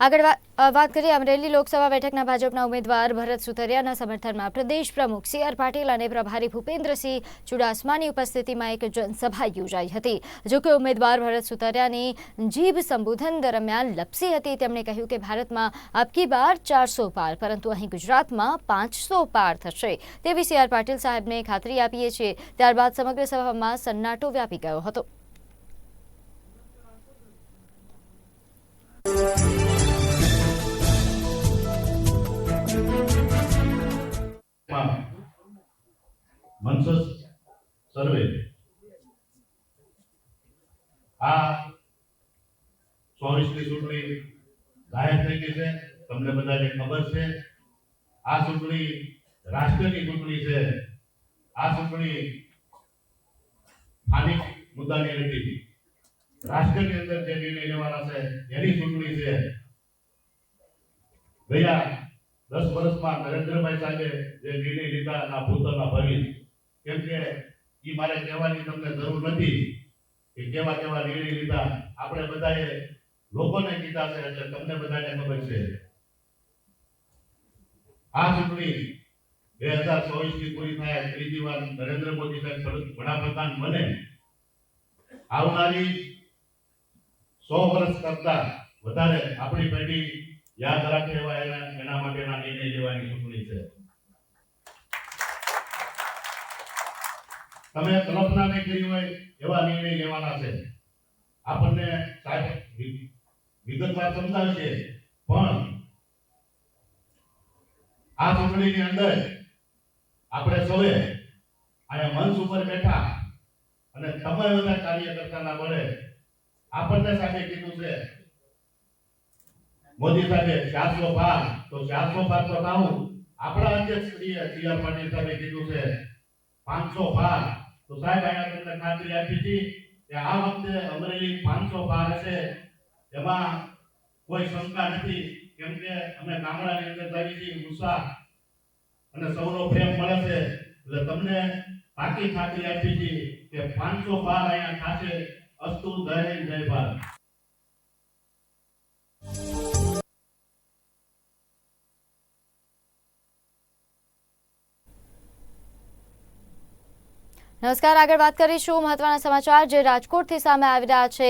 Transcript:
આગળ વાત કરીએ અમરેલી લોકસભા બેઠકના ભાજપના ઉમેદવાર ભરત સુતરિયાના સમર્થનમાં પ્રદેશ પ્રમુખ સી આર પાટીલ અને પ્રભારી ભૂપેન્દ્રસિંહ ચુડાસમાની ઉપસ્થિતિમાં એક જનસભા યોજાઈ હતી જોકે ઉમેદવાર ભરત સુતરિયાની જીભ સંબોધન દરમિયાન લપસી હતી. તેમણે કહ્યું કે ભારતમાં અબકી બાર ચારસો પાર, પરંતુ અહીં ગુજરાતમાં પાંચસો પાર થશે. તેવી સી આર પાટીલ સાહેબને ખાતરી આપીએ છીએ. ત્યારબાદ સમગ્ર સભામાં સન્નાટો વ્યાપી ગયો હતો. સર્વે. આ ચોવીસની ચૂંટણી જાહેર થઈ ગઈ છે. તમને બધાને ખબર છે. આ ચૂંટણી રાષ્ટ્રની ચૂંટણી છે. આ ચૂંટણી સ્થાનિક મુદ્દાની નથી રાષ્ટ્રની અંદર જે નિર્ણય લેવાના છે, એની ચૂંટણી છે. ગયા દસ વર્ષમાં નરેન્દ્રભાઈ સાહેબે જે નિર્ણય લીધા એના ભૂતોના ભવિષ્ય, કેમ કે એ મારે કહેવાની તમને જરૂર નથી કે કેવા કેવા નિર્ણય લીધા. આપણે બધાએ લોકોને કીધા છે એટલે તમને બધાને ખબર છે. આ ચૂંટણી બે હજાર ચોવીસથી પૂરી થાય, ત્રીજી વાર નરેન્દ્ર મોદી સાહેબ વડાપ્રધાન બને. આવનારી સો વર્ષ કરતા વધારે આપણી પેઢી યાદ રાખે એવા એના એના માટેના નિર્ણય લેવાની ચૂંટણી છે. તમે કલ્પના નહીં કરી હોય એવા નિર્ણય લેવાના છે. આપણને વિગતવાર સમજાવશે, પણ આ ચૂંટણીની અંદર આપણે સૌએ અહીંયા મંચ ઉપર બેઠા અને તમે બધા કાર્યકર્તાના બળે આપણને સાથે કીધું છે મોદી સાહેબે ચારસો પાર તો ચારસો પાર તો થાવું આપણા અધ્યક્ષ શ્રી સી પાટીલ સાહેબે કીધું છે પાંચસો પાર. તો સાહેબ અહીંયા તમને ખાતરી આપી હતી કે આ વખતે અમરેલી પાંચસો પાર છે એમાં કોઈ શંકા નથી કેમ કે અમે ગામડાની અંદર જઈએ છીએ ઉત્સાહ અને સૌનો પ્રેમ મળે છે. એટલે તમને પાકી ખાતરી આપી હતી કે પાંચસો પાર અહીંયા થશે અસ્તુ હિન્દ, જય ભારત. નમસ્કાર આગળ વાત કરીશું મહત્વના સમાચાર જે રાજકોટથી સામે આવી રહ્યા છે.